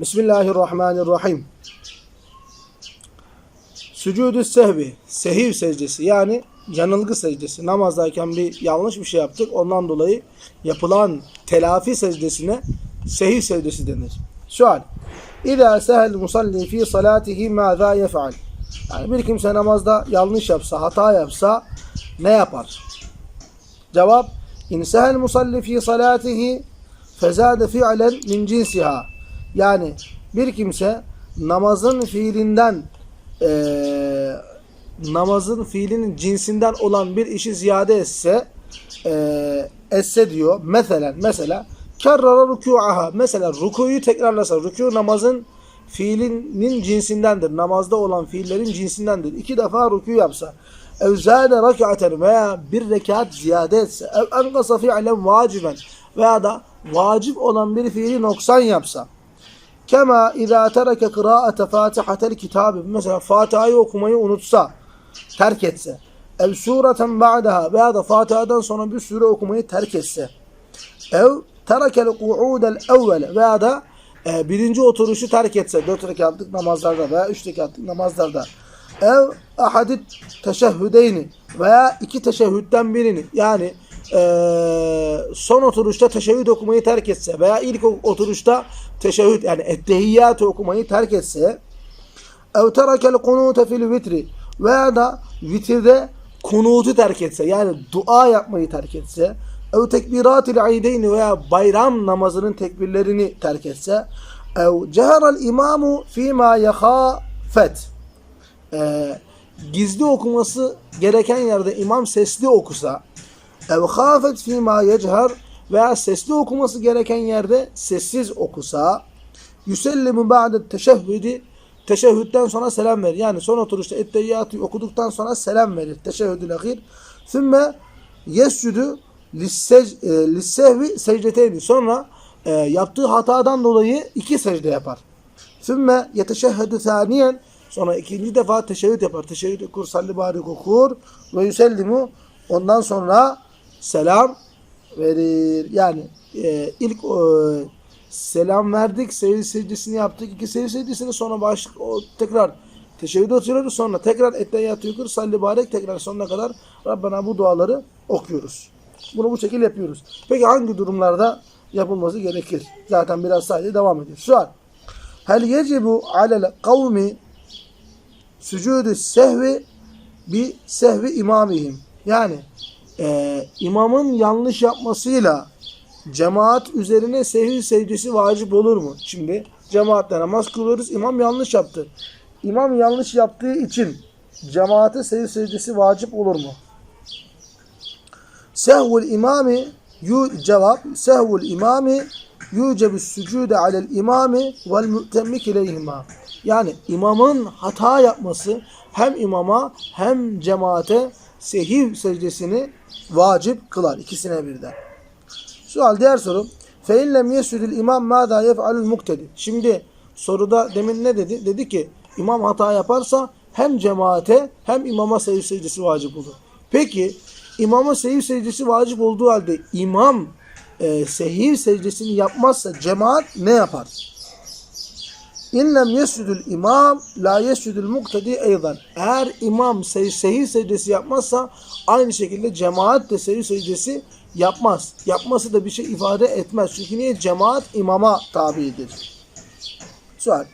Bismillahirrahmanirrahim. Sücudü sehvi, sehiv secdesi yani yanılgı secdesi. Namazdayken bir yanlış bir şey yaptık. Ondan dolayı yapılan telafi secdesine sehiv secdesi denir. Sual. İzâ sehel musalli fi salatihi mâzâ yef'al. Yani bir kimse namazda yanlış yapsa, hata yapsa ne yapar? Cevap. İn sehel musalli fi salatihi fezâde fi'len min cinsiha. Yani bir kimse namazın fiilinden eee, namazın fiilinin cinsinden olan bir işi ziyade etse eee, etse diyor. Mesela mesela kerrara rükû'aha. Mesela rukuyu tekrarlasa. Rükû namazın fiilinin cinsindendir. Namazda olan fiillerin cinsindendir. İki defa rükû yapsa. Ev zâde rak'aten veya bir rekat ziyade etse. Ev enkasa fi'len vaciben veya da vacip olan bir fiili noksan yapsa. Kema izâ tereke kıraate fatihatel kitabı. Mesela Fatiha'yı okumayı unutsa, terk etse. Ev sureten ba'daha veya da Fatiha'dan sonra bir sure okumayı terk etse. Ev terekel ku'udel evvele veya da e, birinci oturuşu terk etse. Dört rekatlık namazlarda veya üç rekatlık namazlarda. Ev ahadit teşehhüdeyni veya iki teşehhütten birini yani e, son oturuşta teşehhüd okumayı terk etse veya ilk oturuşta teşehhüd yani ettehiyyatı okumayı terk etse ev terekel kunute fil vitri veya da vitirde kunutu terk etse yani dua yapmayı terk etse ev tekbiratil aydeyni veya bayram namazının tekbirlerini terk etse ev ceherel imamu fîmâ yehâfet. E, gizli okuması gereken yerde imam sesli okusa ev khafet fîmâ yecher veya sesli okuması gereken yerde sessiz okusa yüsellimu ba'de teşehhüdi teşehhütten sonra selam verir. Yani son oturuşta etteyyatı okuduktan sonra selam verir. Teşehhüdül ahir. Sümme yescudu lissehvi secdeteyni. Sonra e, yaptığı hatadan dolayı iki secde yapar. Sümme yeteşehhedü thaniyen. Sonra ikinci defa teşehhüd yapar. Teşehhüd okur, salli barik okur ve yüsellimu. Ondan sonra selam verir. Yani e, ilk e, selam verdik, secde secdesini yaptık. İki secde secdesini sonra baş, o, tekrar teşebbüde oturuyoruz. Sonra tekrar etteyyatı yukur, salli barek tekrar sonuna kadar Rabbana bu duaları okuyoruz. Bunu bu şekilde yapıyoruz. Peki hangi durumlarda yapılması gerekir? Zaten biraz sadece devam ediyor. Sual. Hel yecibu alel kavmi sücudü sehvi bi sehvi imamihim. Yani e, imamın yanlış yapmasıyla cemaat üzerine sehvi secdesi vacip olur mu? Şimdi cemaatle namaz kılıyoruz. İmam yanlış yaptı. İmam yanlış yaptığı için cemaate sehvi secdesi vacip olur mu? Sehvul imami yu cevap sehvul imami yucebu sücude alel imami vel mu'temmik ileyhima. Yani imamın hata yapması hem imama hem cemaate sehiv secdesini vacip kılar. ikisine birden. Sual diğer soru. Fe illem yesudul imam mâdâ yef'alul muktedi. Şimdi soruda demin ne dedi? Dedi ki imam hata yaparsa hem cemaate hem imama sehiv secdesi vacip olur. Peki imama sehiv secdesi vacip olduğu halde imam e, sehiv secdesini yapmazsa cemaat ne yapar? İnlem yesudul imam la yesudul muktedi eydan. Eğer imam se sehiv secdesi yapmazsa aynı şekilde cemaat de sehiv secdesi yapmaz. Yapması da bir şey ifade etmez. Çünkü niye? Cemaat imama tabidir. Sual.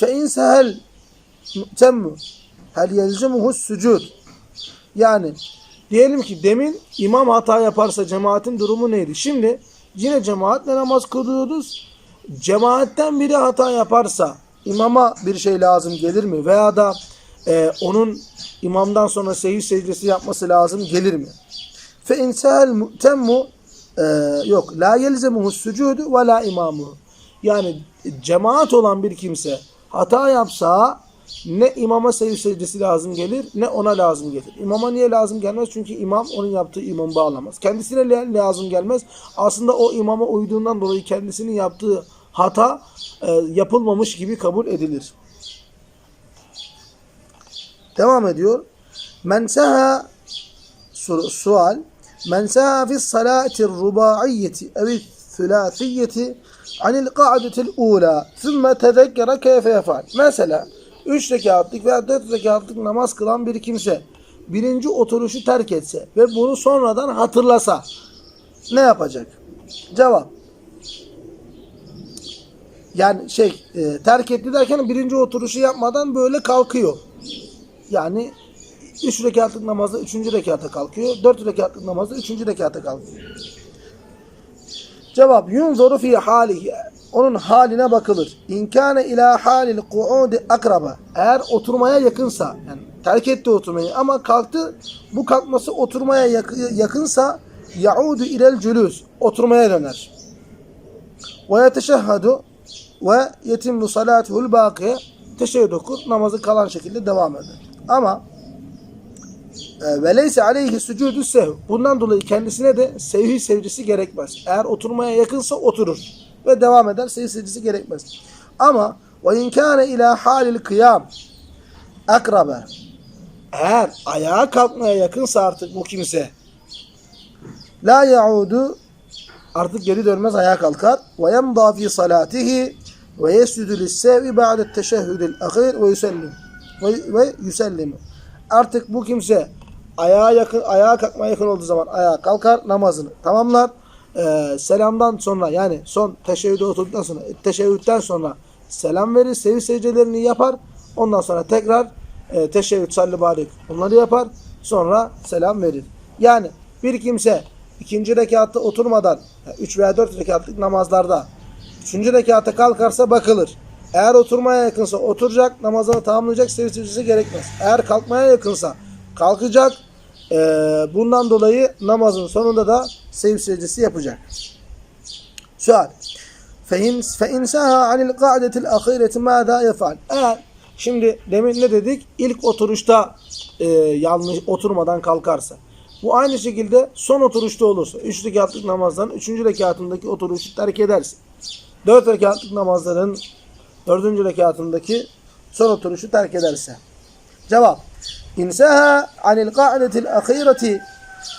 Fe in sehel mu'temmu hel yelzemuhu sucud. Yani diyelim ki demin imam hata yaparsa cemaatin durumu neydi? Şimdi yine cemaatle namaz kılıyoruz. Cemaatten biri hata yaparsa imama bir şey lazım gelir mi? Veya da e, onun imamdan sonra sehiv secdesi yapması lazım gelir mi? Fe insel mu'temmu e, yok la yelzemuhu sucudu ve la imamu. Yani cemaat olan bir kimse hata yapsa ne imama sehiv secdesi lazım gelir ne ona lazım gelir. İmama niye lazım gelmez? Çünkü imam onun yaptığı imamı bağlamaz. Kendisine lazım gelmez. Aslında o imama uyduğundan dolayı kendisinin yaptığı hata e, yapılmamış gibi kabul edilir. Devam ediyor. Men seha sual Men seha fi salati rubaiyeti evi thulathiyeti anil ka'detil ula thumma tezekkere keyfe yefal. Mesela 3 rekatlık veya 4 rekatlık namaz kılan bir kimse birinci oturuşu terk etse ve bunu sonradan hatırlasa ne yapacak? Cevap. Yani şey e, terk etti derken birinci oturuşu yapmadan böyle kalkıyor. Yani 3 rekatlık namazda 3. rekata kalkıyor. 4 rekatlık namazda 3. rekata kalkıyor. Cevap yunzoru fi halihi. Onun haline bakılır. İnkâne ila halil ku'udi akraba. Eğer oturmaya yakınsa, yani terk etti oturmayı ama kalktı, bu kalkması oturmaya yak- yakınsa yaudu ilel cülüs. Oturmaya döner. Ve yeteşehhadu ve yetimmu salatuhul bakiye. Teşekkür okur, namazı kalan şekilde devam eder. Ama e, ve leyse aleyhi sucudu sev. Bundan dolayı kendisine de sevhi sevcisi gerekmez. Eğer oturmaya yakınsa oturur ve devam eder. Sevhi sevcisi gerekmez. Ama ve inkâne ila halil kıyam akrabe. Eğer ayağa kalkmaya yakınsa artık bu kimse la yaudu artık geri dönmez ayağa kalkar ve yemda fi salatihi ve yesjudu lis-sev'i ba'de teşehhudil ahir ve yusellim ve, ve yusellimu. Artık bu kimse ayağa yakın ayağa kalkmaya yakın olduğu zaman ayağa kalkar namazını tamamlar. Ee, selamdan sonra yani son teşebbüde oturduktan sonra teşebbütten sonra selam verir. Sevi secdelerini yapar. Ondan sonra tekrar e, teşebbüt salli barik onları yapar. Sonra selam verir. Yani bir kimse ikinci rekatta oturmadan 3 veya 4 rekatlık namazlarda üçüncü rekata kalkarsa bakılır. Eğer oturmaya yakınsa oturacak, namazını tamamlayacak, sevi secdesi gerekmez. Eğer kalkmaya yakınsa kalkacak. E, bundan dolayı namazın sonunda da sev secdesi yapacak. Sual. Fehin feinsaha anil qa'detil ahireti mâdâ yefal. Eğer şimdi demin ne dedik? İlk oturuşta e, yanlış oturmadan kalkarsa. Bu aynı şekilde son oturuşta olursa. Üç rekatlık namazların üçüncü rekatındaki oturuşu terk edersin. Dört rekatlık namazların dördüncü rekatındaki son oturuşu terk ederse. Cevap. İnseha anil ka'detil ahireti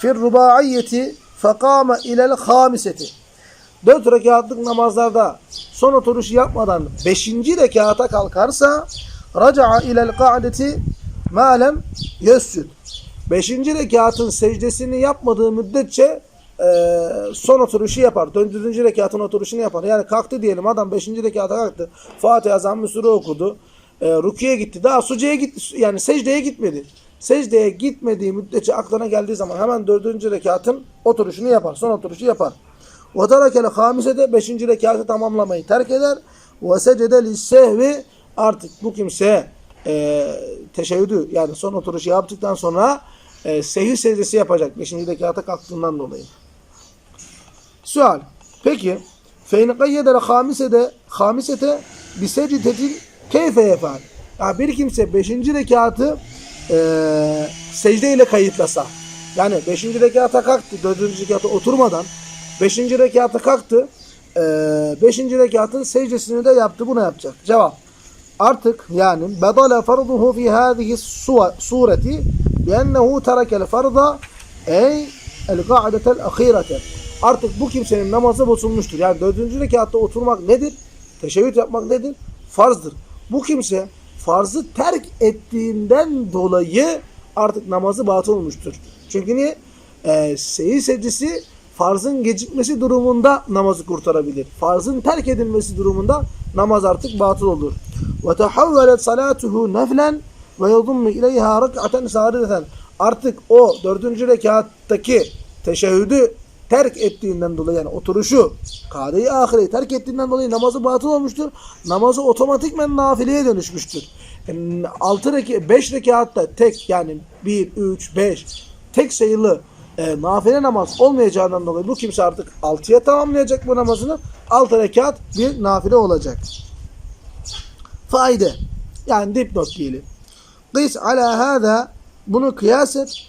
fir rubaiyeti fekame ilel hamiseti. Dört rekatlık namazlarda son oturuşu yapmadan beşinci rekata kalkarsa raca'a ilel ka'deti malem yescud. Beşinci rekatın secdesini yapmadığı müddetçe e, son oturuşu yapar. Dördüncü rekatın oturuşunu yapar. Yani kalktı diyelim adam beşinci rekata kalktı. Fatiha zamm-ı okudu. E, rukiye gitti. Daha suceye gitti. Yani secdeye gitmedi. Secdeye gitmediği müddetçe aklına geldiği zaman hemen dördüncü rekatın oturuşunu yapar. Son oturuşu yapar. Ve terekele hamisede beşinci rekatı tamamlamayı terk eder. Ve secede lissehvi artık bu kimse e, teşebbüdü yani son oturuşu yaptıktan sonra e, sehir secdesi yapacak. Beşinci rekata kalktığından dolayı. Sual. Peki feyni kayyedere hamisede hamisete bir secdetin keyfe yapar. Yani bir kimse beşinci rekatı e, secde ile kayıtlasa yani beşinci rekata kalktı dördüncü rekata oturmadan beşinci rekata kalktı e, beşinci rekatın secdesini de yaptı. Bunu yapacak. Cevap. Artık yani bedale farduhu fi hadihi sureti biennehu terekel farda ey el ka'detel ahirete. Artık bu kimsenin namazı bozulmuştur. Yani dördüncü rekatta oturmak nedir? Teşebbüt yapmak nedir? Farzdır. Bu kimse farzı terk ettiğinden dolayı artık namazı batıl olmuştur. Çünkü niye? Ee, seyir secdesi farzın gecikmesi durumunda namazı kurtarabilir. Farzın terk edilmesi durumunda namaz artık batıl olur. Ve tehavvelet salatuhu neflen ve yadummu ileyha rak'aten sarideten. Artık o dördüncü rekattaki teşehhüdü terk ettiğinden dolayı yani oturuşu kade-i ahireyi terk ettiğinden dolayı namazı batıl olmuştur. Namazı otomatikmen nafileye dönüşmüştür. Yani 6 rekat 5 rekatta tek yani 1 3 5 tek sayılı e, nafile namaz olmayacağından dolayı bu kimse artık 6'ya tamamlayacak bu namazını. 6 rekat bir nafile olacak. Faide. Yani dipnot diyelim. Kıs ala hâzâ bunu kıyas et.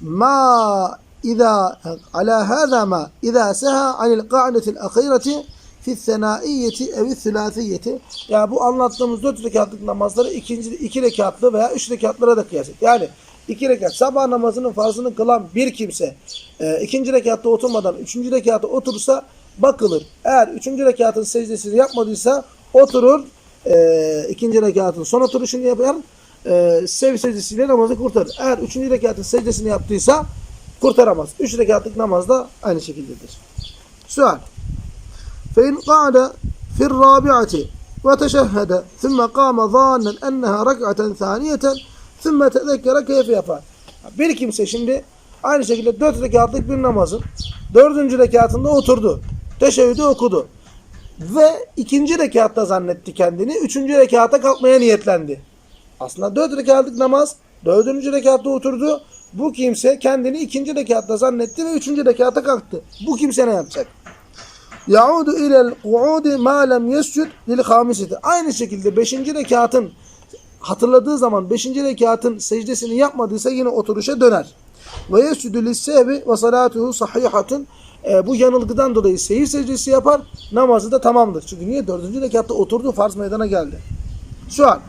Ma İza ala hâzâ mâ İza seha anil ka'netil akireti fi senaiyeti evi sülasiyeti. Yani bu anlattığımız dört rekatlık namazları ikinci, iki rekatlı veya üç rekatlara da kıyas et. Yani iki rekat sabah namazının farzını kılan bir kimse e, ikinci rekatta oturmadan üçüncü rekatta otursa bakılır. Eğer üçüncü rekatın secdesini yapmadıysa oturur e, ikinci rekatın son oturuşunu yapar e, sev secdesiyle namazı kurtarır. Eğer üçüncü rekatın secdesini yaptıysa kurtaramaz. Üç rekatlık namaz da aynı şekildedir. Sual. فإن قعد في الرابعة وتشهد ثم قام ظانا أنها ركعة ثانية ثم تذكر كيف يفعل. Bir kimse şimdi aynı şekilde dört rekatlık bir namazın dördüncü rekatında oturdu. Teşehhüdü okudu. Ve ikinci rekatta zannetti kendini. Üçüncü rekata kalkmaya niyetlendi. Aslında dört rekatlık namaz dördüncü rekatta oturdu. Bu kimse kendini ikinci rekatta zannetti ve üçüncü rekata kalktı. Bu kimse ne yapacak? Yaudu ilel kuudi ma lem yescud lil. Aynı şekilde 5. rekatın hatırladığı zaman 5. rekatın secdesini yapmadıysa yine oturuşa döner. Ve yescudu lissehbi ve salatuhu. E, bu yanılgıdan dolayı seyir secdesi yapar. Namazı da tamamdır. Çünkü niye? 4. rekatta oturdu farz meydana geldi. Şu an.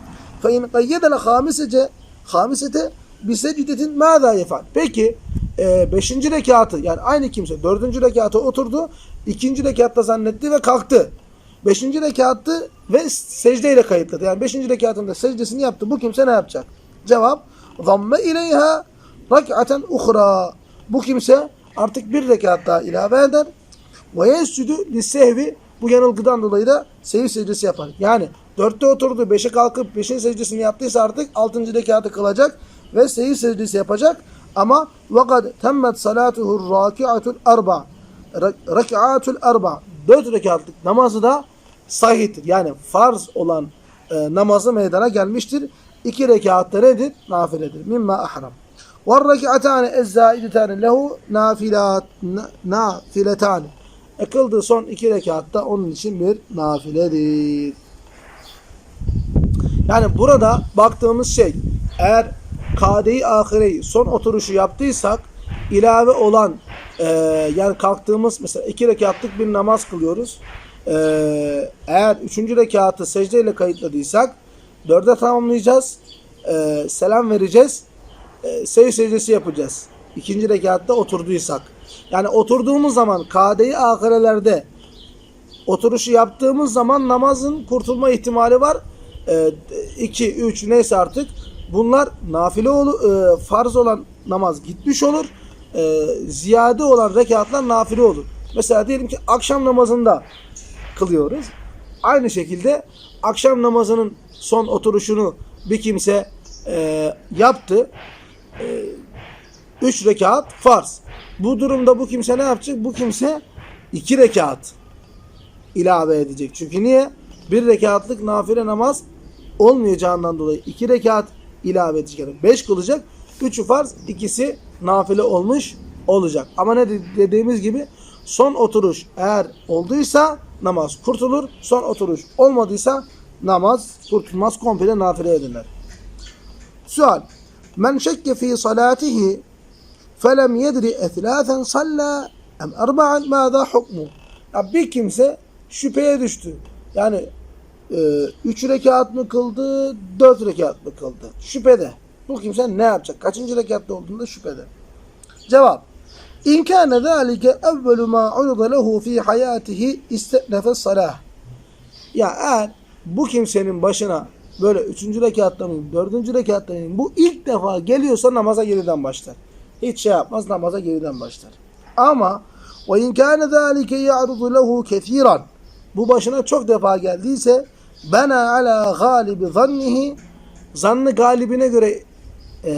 Fe in qayyedel hamisete hamisete bi secdetin mâzâ yefal. Peki 5. rekatı yani aynı kimse 4. rekata oturdu. 2. rekatta zannetti ve kalktı. 5. rekattı ve secdeyle kayıtladı. Yani 5. rekatında secdesini yaptı. Bu kimse ne yapacak? Cevap zamme ileyha rak'aten uhra. Bu kimse artık bir rekat daha ilave eder. Ve yescudu lissehvi bu yanılgıdan dolayı da sehiv secdesi yapar. Yani dörtte oturdu, beşe kalkıp beşin secdesini yaptıysa artık altıncı rekatı kılacak ve sehiv secdesi yapacak. Ama vakad temmet salatuhu rakiatul arba. Rak'atul arba. Dört rekatlık namazı da sahihtir. Yani farz olan e, namazı meydana gelmiştir. İki rekatta nedir? Nafiledir. Mimma ahram. وَالرَّكِعَتَانِ اَزَّائِدَتَانِ lehu nafilat nafiletan. E kıldığı son iki rekatta onun için bir nafiledir. Yani burada baktığımız şey eğer kade-i ahireyi son oturuşu yaptıysak ilave olan e, yani kalktığımız mesela iki rekatlık bir namaz kılıyoruz. E, eğer üçüncü rekatı secdeyle kayıtladıysak dörde tamamlayacağız. E, selam vereceğiz. E, secde secdesi yapacağız. İkinci rekatta oturduysak. Yani oturduğumuz zaman kade-i ahirelerde oturuşu yaptığımız zaman namazın kurtulma ihtimali var. 2, 3 neyse artık bunlar nafile olur, e, farz olan namaz gitmiş olur. E, ziyade olan rekatlar nafile olur. Mesela diyelim ki akşam namazında kılıyoruz. Aynı şekilde akşam namazının son oturuşunu bir kimse e, yaptı. 3 rekat farz. Bu durumda bu kimse ne yapacak? Bu kimse 2 rekat ilave edecek. Çünkü niye? Bir rekatlık nafile namaz olmayacağından dolayı 2 rekat ilave edecek. Yani 5 kılacak. 3'ü farz, ikisi nafile olmuş olacak. Ama ne dediğimiz gibi son oturuş eğer olduysa namaz kurtulur. Son oturuş olmadıysa namaz kurtulmaz. Komple nafile edilir. Sual. Men şekke fi salatihi felem yedri ethlâthen salla em erba'an mâzâ hukmu. Ya bir kimse şüpheye düştü. Yani e, üç rekat mı kıldı, dört rekat mı kıldı? Şüphede. Bu kimse ne yapacak? Kaçıncı rekatta olduğunda şüphede. Cevap. İn kâne zâlike evvelu mâ urida lehu fî hayâtihi iste'nefe salah. Ya eğer bu kimsenin başına böyle üçüncü rekatta mıyım, dördüncü rekatta mıyım, bu ilk defa geliyorsa namaza geriden başlar. Hiç şey yapmaz, namaza geriden başlar. Ama ve in kâne zâlike ya'rudu lehu kethiran. Bu başına çok defa geldiyse bena ala galibi zannihi zannı galibine göre e,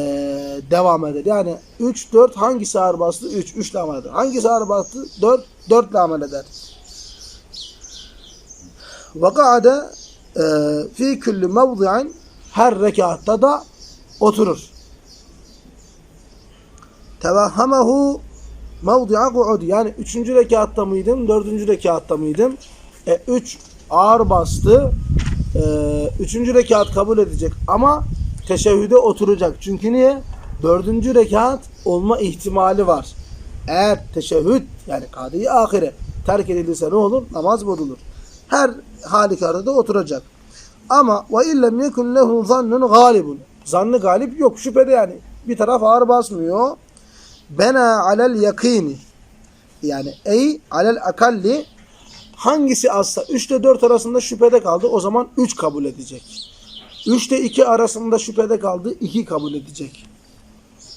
devam eder. Yani 3 4 hangisi ağır bastı? 3 3 ile amel eder. Hangisi ağır bastı? 4 4 ile amel eder. Ve ka'ade e, fi kulli mevdi'in her rekatta da oturur. Tevahhamehu mevdi'a ku'udi. Yani 3. rekatta mıydım? 4. rekatta mıydım? 3 e, ağır bastı. 3. E, rekat kabul edecek ama teşehhüde oturacak. Çünkü niye? 4. rekat olma ihtimali var. Eğer teşehhüd yani kadi ahire terk edilirse ne olur? Namaz bozulur. Her halükarda da oturacak. Ama ve illem yekun lehu zannun galibun. Zannı galip yok. Şüphede yani. Bir taraf ağır basmıyor. Bena alel yakini. Yani ey alel akalli Hangisi azsa 3 ile 4 arasında şüphede kaldı. O zaman 3 kabul edecek. 3 ile 2 arasında şüphede kaldı. 2 kabul edecek.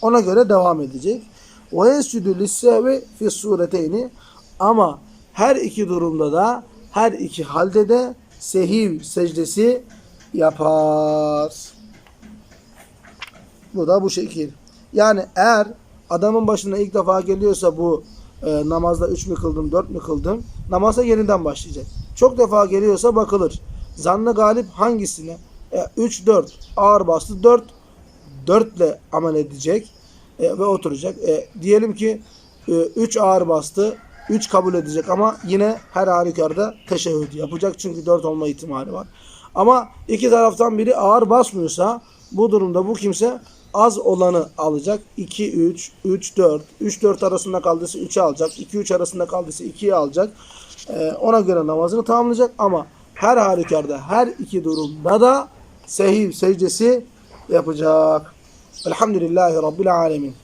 Ona göre devam edecek. Ve yescudu lissehvi fi sureteyni ama her iki durumda da her iki halde de sehiv secdesi yapar. Bu da bu şekil. Yani eğer adamın başına ilk defa geliyorsa bu e, namazda 3 mü kıldım 4 mü kıldım namaza yeniden başlayacak. Çok defa geliyorsa bakılır. Zannı galip hangisine? 3 4 ağır bastı 4 4 ile amel edecek e, ve oturacak. E, diyelim ki 3 ağır bastı 3 kabul edecek ama yine her halükarda teşehhüd yapacak çünkü 4 olma ihtimali var. Ama iki taraftan biri ağır basmıyorsa bu durumda bu kimse az olanı alacak. 2 3 3 4 3 4 arasında kaldıysa 3'ü alacak. 2 3 arasında kaldıysa 2'yi alacak. Ee, ona göre namazını tamamlayacak ama her halükarda her iki durumda da sehiv secdesi yapacak. Elhamdülillahi Rabbil Alemin.